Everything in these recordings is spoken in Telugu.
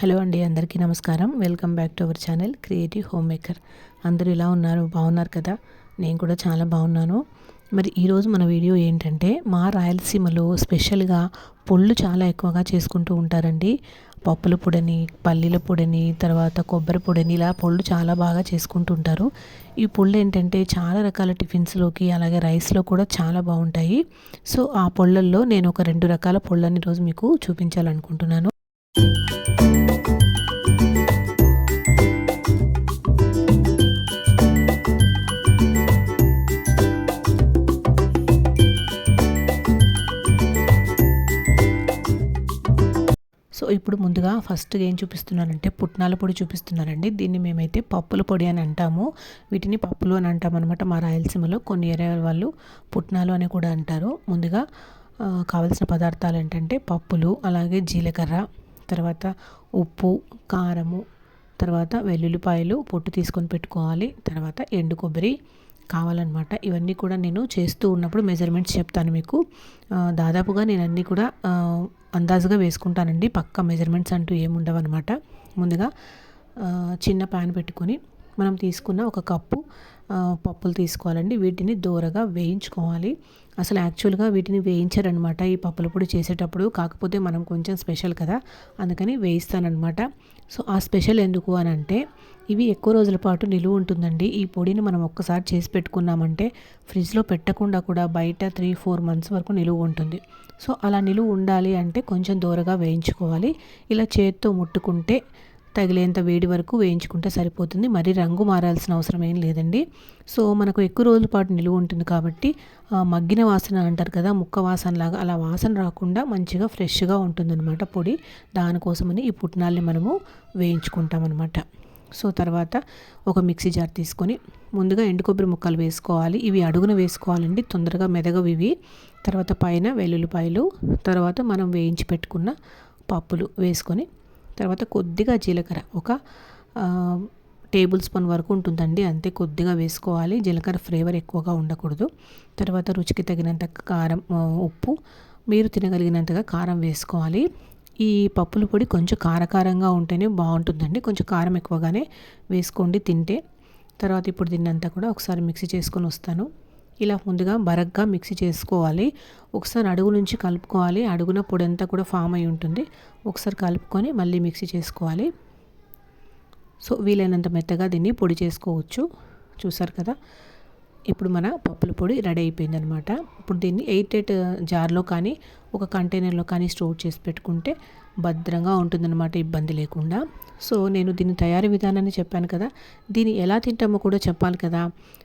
హలో అండి అందరికీ నమస్కారం. Welcome back to our channel Creative Home Maker అందరూ ఇలా ఉన్నారు? బాగున్నారు కదా? నేను కూడా చాలా బాగున్నాను. మరి ఈరోజు మన వీడియో ఏంటంటే మా రాయలసీమలో స్పెషల్గా పొళ్ళు చాలా ఎక్కువగా చేసుకుంటూ ఉంటారండి. పప్పుల పొడిని పల్లీల పొడిని తర్వాత కొబ్బరి పొడిని ఇలా పొళ్ళు చాలా బాగా చేసుకుంటూ ఉంటారు. ఈ పొళ్ళు ఏంటంటే చాలా రకాల టిఫిన్స్లోకి అలాగే రైస్లో కూడా చాలా బాగుంటాయి. సో ఆ పొళ్ళల్లో నేను ఒక రెండు రకాల పొళ్ళని రోజు మీకు చూపించాలనుకుంటున్నాను. ఇప్పుడు ముందుగా ఫస్ట్ ఏం చూపిస్తున్నానంటే పుట్నాల పొడి చూపిస్తున్నానండి. దీన్ని మేమైతే పప్పుల పొడి అని అంటాము. వీటిని పప్పులు అని అంటాం అనమాట మా రాయలసీమలో. కొన్ని ఏరియా వాళ్ళు పుట్నాలు అని కూడా అంటారు. ముందుగా కావలసిన పదార్థాలు ఏంటంటే పప్పులు అలాగే జీలకర్ర తర్వాత ఉప్పు కారము తర్వాత వెల్లుల్లిపాయలు పొట్టు తీసుకొని పెట్టుకోవాలి. తర్వాత ఎండు కొబ్బరి కావాలన్నమాట. ఇవన్నీ కూడా నేను చేస్తూ ఉన్నప్పుడు మెజర్మెంట్స్ చెప్తాను మీకు. దాదాపుగా నేను అన్నీ కూడా అందాజుగా వేసుకుంటానండి. పక్క మెజర్మెంట్స్ అంటూ ఏముండవు అనమాట ముందుగా చిన్న ప్యాన్ పెట్టుకొని మనం తీసుకున్న ఒక కప్పు పప్పులు తీసుకోవాలండి. వీటిని దూరగా వేయించుకోవాలి. అసలు యాక్చువల్గా వీటిని వేయించారనమాట. ఈ పప్పుల పొడి చేసేటప్పుడు కాకపోతే మనం కొంచెం స్పెషల్ కదా అందుకని వేయిస్తానమాట సో ఆ స్పెషల్ ఎందుకు అని అంటే ఇవి ఎక్కువ రోజుల పాటు నిలువ ఉంటుందండి. ఈ పొడిని మనం ఒక్కసారి చేసి పెట్టుకున్నామంటే ఫ్రిడ్జ్లో పెట్టకుండా కూడా బయట త్రీ ఫోర్ మంత్స్ వరకు నిలువ ఉంటుంది. సో అలా నిలువ ఉండాలి అంటే కొంచెం దూరగా వేయించుకోవాలి. ఇలా చేత్తో ముట్టుకుంటే తగిలేంత వేడి వరకు వేయించుకుంటే సరిపోతుంది. మరి రంగు మారాల్సిన అవసరం ఏం లేదండి. సో మనకు ఎక్కువ రోజుల పాటు నిలువ ఉంటుంది కాబట్టి మగ్గిన వాసన అంటారు కదా ముక్క వాసన లాగా అలా వాసన రాకుండా మంచిగా ఫ్రెష్గా ఉంటుందన్నమాట పొడి. దానికోసమని ఈ పుట్నాల్ని మనము వేయించుకుంటాం అనమాట సో తర్వాత ఒక మిక్సీ జార్ తీసుకొని ముందుగా ఎండు కొబ్బరి ముక్కలు వేసుకోవాలి. ఇవి అడుగున వేసుకోవాలండి తొందరగా మెదగవి ఇవి తర్వాత పైన వెల్లుల్లిపాయలు తర్వాత మనం వేయించి పెట్టుకున్న పప్పులు వేసుకొని తర్వాత కొద్దిగా జీలకర్ర. ఒక టేబుల్ స్పూన్ వరకు ఉంటుందండి. అంతే కొద్దిగా వేసుకోవాలి. జీలకర్ర ఫ్లేవర్ ఎక్కువగా ఉండకూడదు. తర్వాత రుచికి తగినంత కారం ఉప్పు. మీరు తినగలిగినంతగా కారం వేసుకోవాలి. ఈ పప్పుల పొడి కొంచెం కారకారంగా ఉంటేనే బాగుంటుందండి. కొంచెం కారం ఎక్కువగానే వేసుకోండి తింటే. తర్వాత ఇప్పుడు తిన్నంతా కూడా ఒకసారి మిక్సీ చేసుకొని వస్తాను. ఇలా ముందుగా బరగ్గా మిక్సీ చేసుకోవాలి. ఒకసారి అడుగు నుంచి కలుపుకోవాలి. అడుగున పొడి అంతా కూడా ఫామ్ అయి ఉంటుంది. ఒకసారి కలుపుకొని మళ్ళీ మిక్సీ చేసుకోవాలి. సో వీలైనంత మెత్తగా దీన్ని పొడి చేసుకోవచ్చు. చూసారు కదా? ఇప్పుడు మన పప్పుల పొడి రెడీ అయిపోయిందనమాట ఇప్పుడు దీన్ని ఎయిట్ ఎయిట్ జార్లో కానీ ఒక కంటైనర్లో కానీ స్టోర్ చేసి పెట్టుకుంటే భద్రంగా ఉంటుందన్నమాట ఇబ్బంది లేకుండా. సో నేను దీని తయారీ విధానాన్ని చెప్పాను కదా. దీన్ని ఎలా తింటామో కూడా చెప్పాలి కదా.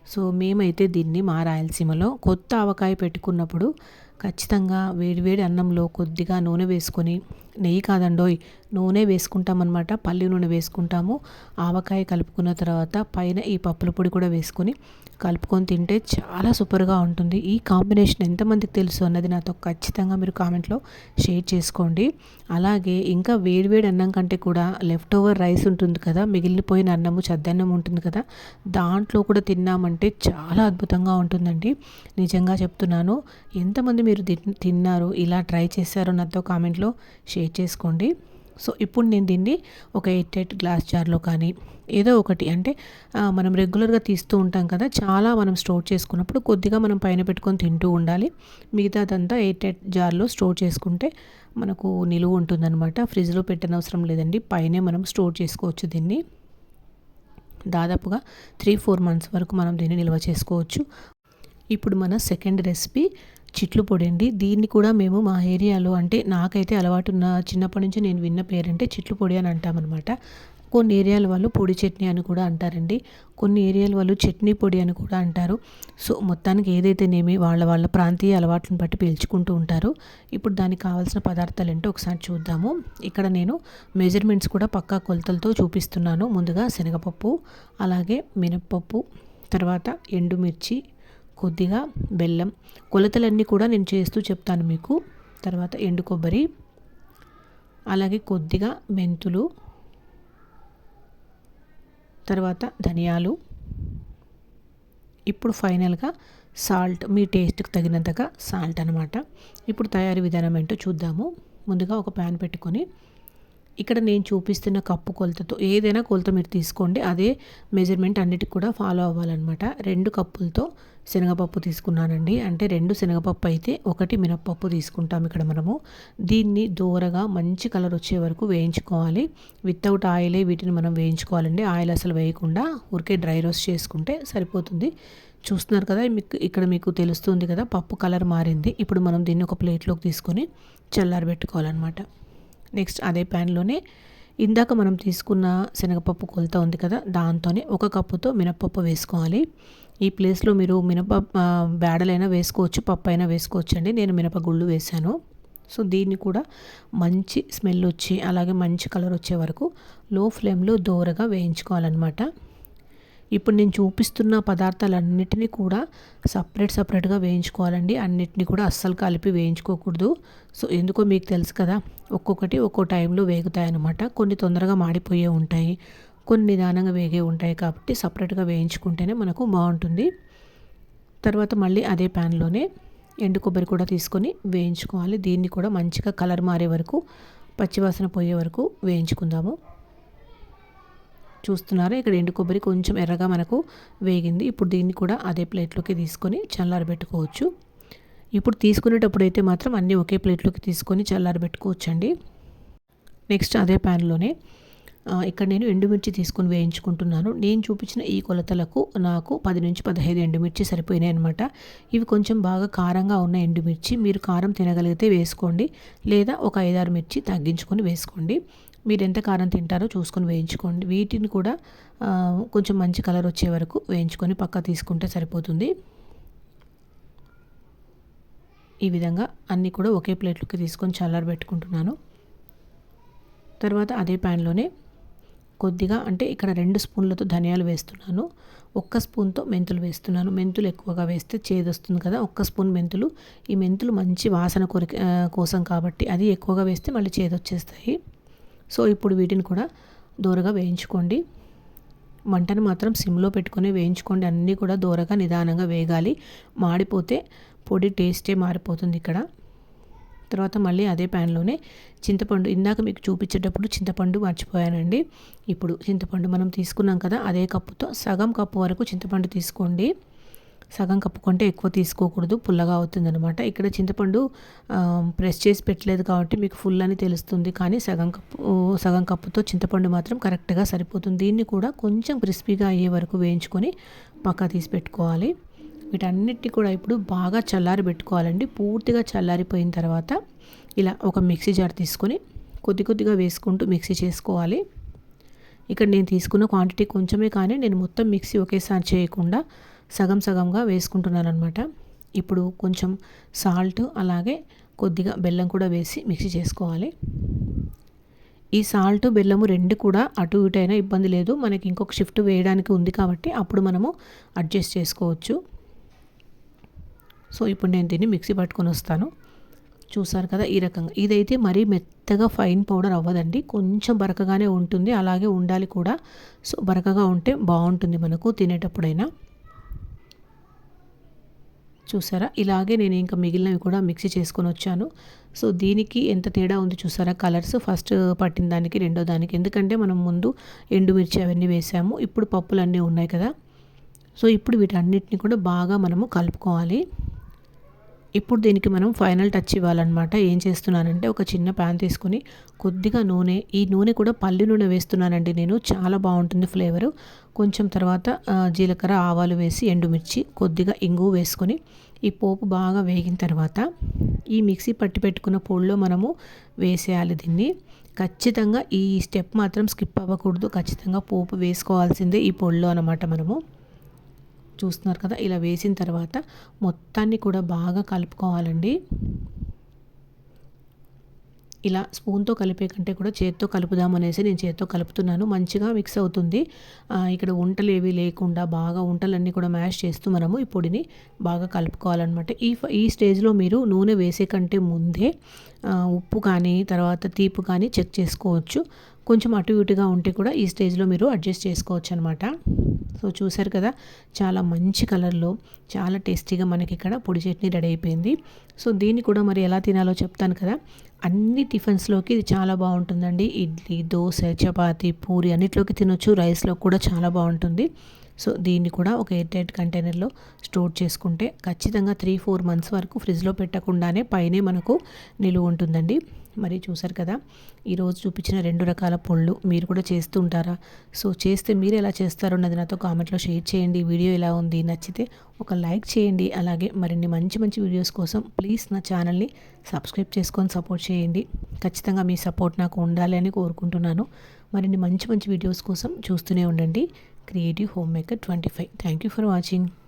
సో మేమైతే దీన్ని మా రాయలసీమలో కొత్త ఆవకాయ పెట్టుకున్నప్పుడు ఖచ్చితంగా వేడివేడి అన్నంలో కొద్దిగా నూనె వేసుకొని నెయ్యి కాదండోయ్ నూనె వేసుకుంటామన్నమాట పల్లి నూనె వేసుకుంటాము. ఆవకాయ కలుపుకున్న తర్వాత పైన ఈ పప్పుల పొడి కూడా వేసుకొని కలుపుకొని తింటే చాలా సూపర్గా ఉంటుంది. ఈ కాంబినేషన్ ఎంతమందికి తెలుసు అన్నది నాతో ఖచ్చితంగా మీరు కామెంట్లో షేర్ చేసుకోండి. అలాగే ఇంకా వేడివేడి అన్నం కంటే కూడా లెఫ్ట్ ఓవర్ రైస్ ఉంటుంది కదా మిగిలిపోయిన అన్నము చద్దన్నం ఉంటుంది కదా దాంట్లో కూడా తిన్నామంటే చాలా అద్భుతంగా ఉంటుందండి. నిజంగా చెప్తున్నాను ఎంతమంది మీరు తిన్నారు ఇలా ట్రై చేశారో నాతో కామెంట్లో షేర్ చేసుకోండి. సో ఇప్పుడు నేను దీన్ని ఒక ఎయిట్ ఎయిట్ గ్లాస్ జార్లో కానీ ఏదో ఒకటి అంటే మనం రెగ్యులర్గా తీస్తూ ఉంటాం కదా చాలా మనం స్టోర్ చేసుకున్నప్పుడు కొద్దిగా మనం పైన పెట్టుకొని తింటూ ఉండాలి. మిగతాదంతా ఎయిట్ ఎయిట్ జార్లో స్టోర్ చేసుకుంటే మనకు నిలువ ఉంటుందన్నమాట. ఫ్రిడ్జ్లో పెట్టనవసరం లేదండి పైనే మనం స్టోర్ చేసుకోవచ్చు దీన్ని. దాదాపుగా త్రీ ఫోర్ మంత్స్ వరకు మనం దీన్ని నిల్వ చేసుకోవచ్చు. ఇప్పుడు మన సెకండ్ రెసిపీ చిట్లు పొడి అండి దీన్ని కూడా మేము మా ఏరియాలో అంటే నాకైతే అలవాటు ఉన్న చిన్నప్పటి నుంచి నేను విన్న పేరంటే చిట్లు పొడి అని అంటామన్నమాట. కొన్ని ఏరియాల వాళ్ళు పొడి చట్నీ అని కూడా అంటారండి. కొన్ని ఏరియాల వాళ్ళు చట్నీ పొడి అని కూడా అంటారు. సో మొత్తానికి ఏదైతేనేమి వాళ్ళ వాళ్ళ ప్రాంతీయ అలవాట్లను బట్టి పీల్చుకుంటూ ఉంటారు. ఇప్పుడు దానికి కావాల్సిన పదార్థాలు ఏంటో ఒకసారి చూద్దాము. ఇక్కడ నేను మెజర్మెంట్స్ కూడా పక్కా కొలతలతో చూపిస్తున్నాను. ముందుగా శనగపప్పు అలాగే మినప్పప్పు తర్వాత ఎండుమిర్చి కొద్దిగా బెల్లం. కొలతలన్నీ కూడా నేను చేస్తూ చెప్తాను మీకు. తర్వాత ఎండు కొబ్బరి అలాగే కొద్దిగా మెంతులు తర్వాత ధనియాలు. ఇప్పుడు ఫైనల్గా సాల్ట్ మీ టేస్ట్కి తగినంతగా సాల్ట్ అనమాట ఇప్పుడు తయారీ విధానం ఏంటో చూద్దాము. ముందుగా ఒక ప్యాన్ పెట్టుకొని ఇక్కడ నేను చూపిస్తున్న కప్పు కొలతతో ఏదైనా కొలత మీరు తీసుకోండి అదే మెజర్మెంట్ అన్నిటికి కూడా ఫాలో అవ్వాలన్నమాట. రెండు కప్పులతో శనగపప్పు తీసుకున్నానండి. అంటే రెండు శనగపప్పు అయితే ఒకటి మినప్పప్పు తీసుకుంటాం ఇక్కడ మనము. దీన్ని దూరగా మంచి కలర్ వచ్చే వరకు వేయించుకోవాలి. వితౌట్ ఆయిలే వీటిని మనం వేయించుకోవాలండి. ఆయిల్ అసలు వేయకుండా ఊరికే డ్రై రోస్ట్ చేసుకుంటే సరిపోతుంది. చూస్తున్నారు కదా మీకు ఇక్కడ మీకు తెలుస్తుంది కదా పప్పు కలర్ మారింది. ఇప్పుడు మనం దీన్ని ఒక ప్లేట్లోకి తీసుకొని చల్లారబెట్టుకోవాలన్నమాట. నెక్స్ట్ అదే ప్యాన్లోనే ఇందాక మనం తీసుకున్న శనగపప్పు కొలత ఉంది కదా దాంతోనే ఒక కప్పుతో మినపప్పు వేసుకోవాలి. ఈ ప్లేస్లో మీరు మినప బేడలైనా వేసుకోవచ్చు పప్పు అయినా వేసుకోవచ్చు అండి నేను మినపగుళ్ళు వేశాను. సో దీన్ని కూడా మంచి స్మెల్ వచ్చి అలాగే మంచి కలర్ వచ్చే వరకు లో ఫ్లేమ్లో దోరగా వేయించుకోవాలన్నమాట. ఇప్పుడు నేను చూపిస్తున్న పదార్థాలన్నిటినీ కూడా సపరేట్ సపరేట్గా వేయించుకోవాలండి. అన్నిటినీ కూడా అస్సలు కలిపి వేయించుకోకూడదు. సో ఎందుకో మీకు తెలుసు కదా ఒక్కొక్కటి ఒక్కో టైంలో వేగుతాయి అనమాట కొన్ని తొందరగా మాడిపోయే ఉంటాయి కొన్ని నిదానంగా వేగే ఉంటాయి కాబట్టి సపరేట్గా వేయించుకుంటేనే మనకు బాగుంటుంది. తర్వాత మళ్ళీ అదే ప్యాన్లోనే ఎండు కొబ్బరి కూడా తీసుకొని వేయించుకోవాలి. దీన్ని కూడా మంచిగా కలర్ మారే వరకు పచ్చివాసన పోయే వరకు వేయించుకుందాము. చూస్తున్నారా ఇక్కడ ఎండు కొబ్బరి కొంచెం ఎర్రగా మనకు వేగింది. ఇప్పుడు దీన్ని కూడా అదే ప్లేట్లోకి తీసుకొని చల్లారబెట్టుకోవచ్చు. ఇప్పుడు తీసుకునేటప్పుడు అయితే మాత్రం అన్నీ ఒకే ప్లేట్లోకి తీసుకొని చల్లారబెట్టుకోవచ్చండి. నెక్స్ట్ అదే ప్యాన్లోనే ఇక్కడ నేను ఎండుమిర్చి తీసుకొని వేయించుకుంటున్నాను. నేను చూపించిన ఈ కొలతలకు నాకు పది నుంచి పదహైదు ఎండుమిర్చి సరిపోయినాయి అనమాట ఇవి కొంచెం బాగా కారంగా ఉన్న ఎండుమిర్చి మీరు కారం తినగలిగితే వేసుకోండి లేదా ఒక ఐదారు మిర్చి తగ్గించుకొని వేసుకోండి. మీరు ఎంత కారం తింటారో చూసుకొని వేయించుకోండి. వీటిని కూడా కొంచెం మంచి కలర్ వచ్చే వరకు వేయించుకొని పక్క తీసుకుంటే సరిపోతుంది. ఈ విధంగా అన్నీ కూడా ఒకే ప్లేట్లోకి తీసుకొని చల్లారబెట్టుకుంటున్నాను తర్వాత అదే ప్యాన్లోనే కొద్దిగా అంటే ఇక్కడ రెండు స్పూన్లతో ధనియాలు వేస్తున్నాను. ఒక్క స్పూన్తో మెంతులు వేస్తున్నాను. మెంతులు ఎక్కువగా వేస్తే చేదు వస్తుంది కదా. ఒక్క స్పూన్ మెంతులు. ఈ మెంతులు మంచి వాసన కొరికి కోసం కాబట్టి అది ఎక్కువగా వేస్తే మళ్ళీ చేదు వచ్చేస్తాయి. సో ఇప్పుడు వీటిని కూడా దూరగా వేయించుకోండి. మంటను మాత్రం సిమ్లో పెట్టుకొని వేయించుకోండి. అన్నీ కూడా దూరగా నిదానంగా వేగాలి. మాడిపోతే పొడి టేస్టే మారిపోతుంది ఇక్కడ. తర్వాత మళ్ళీ అదే ప్యాన్లోనే చింతపండు ఇందాక మీకు చూపించేటప్పుడు చింతపండు మర్చిపోయానండి. ఇప్పుడు చింతపండు మనం తీసుకున్నాం కదా అదే కప్పుతో సగం కప్పు వరకు చింతపండు తీసుకోండి. సగం కప్పు కంటే ఎక్కువ తీసుకోకూడదు పుల్లగా అవుతుంది అనమాట ఇక్కడ చింతపండు ప్రెస్ చేసి పెట్టలేదు కాబట్టి మీకు ఫుల్ అని తెలుస్తుంది కానీ సగం కప్పు సగం కప్పుతో చింతపండు మాత్రం కరెక్ట్గా సరిపోతుంది. దీన్ని కూడా కొంచెం క్రిస్పీగా అయ్యే వరకు వేయించుకొని పక్క తీసి పెట్టుకోవాలి. వీటన్నిటిని కూడా ఇప్పుడు బాగా చల్లారి పెట్టుకోవాలండి. పూర్తిగా చల్లారిపోయిన తర్వాత ఇలా ఒక మిక్సీ జార్ తీసుకొని కొద్ది కొద్దిగా వేసుకుంటూ మిక్సీ చేసుకోవాలి. ఇక్కడ నేను తీసుకున్న క్వాంటిటీ కొంచెమే కానీ నేను మొత్తం మిక్సీ ఒకేసారి చేయకుండా సగం సగంగా వేసుకుంటున్నాను అనమాట ఇప్పుడు కొంచెం సాల్ట్ అలాగే కొద్దిగా బెల్లం కూడా వేసి మిక్సీ చేసుకోవాలి. ఈ సాల్ట్ బెల్లము రెండు కూడా అటు ఇటు అయినా ఇబ్బంది లేదు. మనకి ఇంకొక షిఫ్ట్ వేయడానికి ఉంది కాబట్టి అప్పుడు మనము అడ్జస్ట్ చేసుకోవచ్చు. సో ఇప్పుడు నేను దీన్ని మిక్సీ పట్టుకొని వస్తాను. చూసారు కదా ఈ రకంగా. ఇదైతే మరీ మెత్తగా ఫైన్ పౌడర్ అవ్వదండి. కొంచెం బరకగానే ఉంటుంది. అలాగే ఉండాలి కూడా. సో బరకగా ఉంటే బాగుంటుంది మనకు తినేటప్పుడైనా. చూసారా? ఇలాగే నేను ఇంకా మిగిలినవి కూడా మిక్సీ చేసుకొని వచ్చాను. సో దీనికి ఎంత తేడా ఉంది చూసారా? కలర్స్ ఫస్ట్ పట్టిన దానికి రెండో దానికి. ఎందుకంటే మనం ముందు ఎండుమిర్చి అవన్నీ వేసాము. ఇప్పుడు పప్పులు అన్నీ ఉన్నాయి కదా. సో ఇప్పుడు వీటన్నిటిని కూడా బాగా మనము కలుపుకోవాలి. ఇప్పుడు దీనికి మనం ఫైనల్ టచ్ ఇవ్వాలన్నమాట. ఏం చేస్తున్నానంటే ఒక చిన్న ప్యాన్ తీసుకొని కొద్దిగా నూనె ఈ నూనె కూడా పల్లి నూనె వేస్తున్నానండి నేను. చాలా బాగుంటుంది ఫ్లేవరు. కొంచెం తర్వాత జీలకర్ర ఆవాలు వేసి ఎండుమిర్చి కొద్దిగా ఇంగు వేసుకొని ఈ పోపు బాగా వేగిన తర్వాత ఈ మిక్సీ పట్టి పెట్టుకున్న పొడిలో మనము వేసేయాలి దీన్ని. ఖచ్చితంగా ఈ స్టెప్ మాత్రం స్కిప్ అవ్వకూడదు. ఖచ్చితంగా పోపు వేసుకోవాల్సిందే ఈ పొడిలో అనమాట మనము. చూస్తున్నారు కదా ఇలా వేసిన తర్వాత మొత్తాన్ని కూడా బాగా కలుపుకోవాలండి. ఇలా స్పూన్తో కలిపే కంటే కూడా చేత్తో కలుపుదామనేసి నేను చేత్తో కలుపుతున్నాను. మంచిగా మిక్స్ అవుతుంది. ఇక్కడ ఉంటలు ఏవి లేకుండా బాగా ఉంటలన్నీ కూడా మ్యాష్ చేస్తూ మనము ఈ పొడిని బాగా కలుపుకోవాలన్నమాట. ఈ ఈ స్టేజ్లో మీరు నూనె వేసే కంటే ముందే ఉప్పు కానీ తర్వాత తీపు కానీ చెక్ చేసుకోవచ్చు. కొంచెం అటు ఇటుగా ఉంటే కూడా ఈ స్టేజ్లో మీరు అడ్జస్ట్ చేసుకోవచ్చు అనమాట సో చూసారు కదా చాలా మంచి కలర్లో చాలా టేస్టీగా మనకి ఇక్కడ పొడి చట్నీ రెడీ అయిపోయింది. సో దీన్ని కూడా మరి ఎలా తినాలో చెప్తాను కదా. అన్ని టిఫిన్స్లోకి ఇది చాలా బాగుంటుందండి. ఇడ్లీ దోశ చపాతీ పూరి అన్నిట్లోకి తినొచ్చు. రైస్లో కూడా చాలా బాగుంటుంది. సో దీన్ని కూడా ఒక ఎయిర్ టైట్ కంటైనర్లో స్టోర్ చేసుకుంటే ఖచ్చితంగా త్రీ ఫోర్ మంత్స్ వరకు ఫ్రిడ్జ్లో పెట్టకుండానే పైనే మనకు నిలువ ఉంటుందండి. మరి చూసారు కదా. ఈరోజు చూపించిన రెండు రకాల పళ్ళు మీరు కూడా చేస్తూ ఉంటారా? సో చేస్తే మీరు ఎలా చేస్తారో అన్నది నాతో కామెంట్లో షేర్ చేయండి. వీడియో ఎలా ఉంది? నచ్చితే ఒక లైక్ చేయండి. అలాగే మరిన్ని మంచి మంచి వీడియోస్ కోసం ప్లీజ్ నా ఛానల్ని సబ్స్క్రైబ్ చేసుకొని సపోర్ట్ చేయండి. ఖచ్చితంగా మీ సపోర్ట్ నాకు ఉండాలి అని కోరుకుంటున్నాను. మరిన్ని మంచి మంచి వీడియోస్ కోసం చూస్తూనే ఉండండి. Creative Home Maker twenty five. Thank you for watching.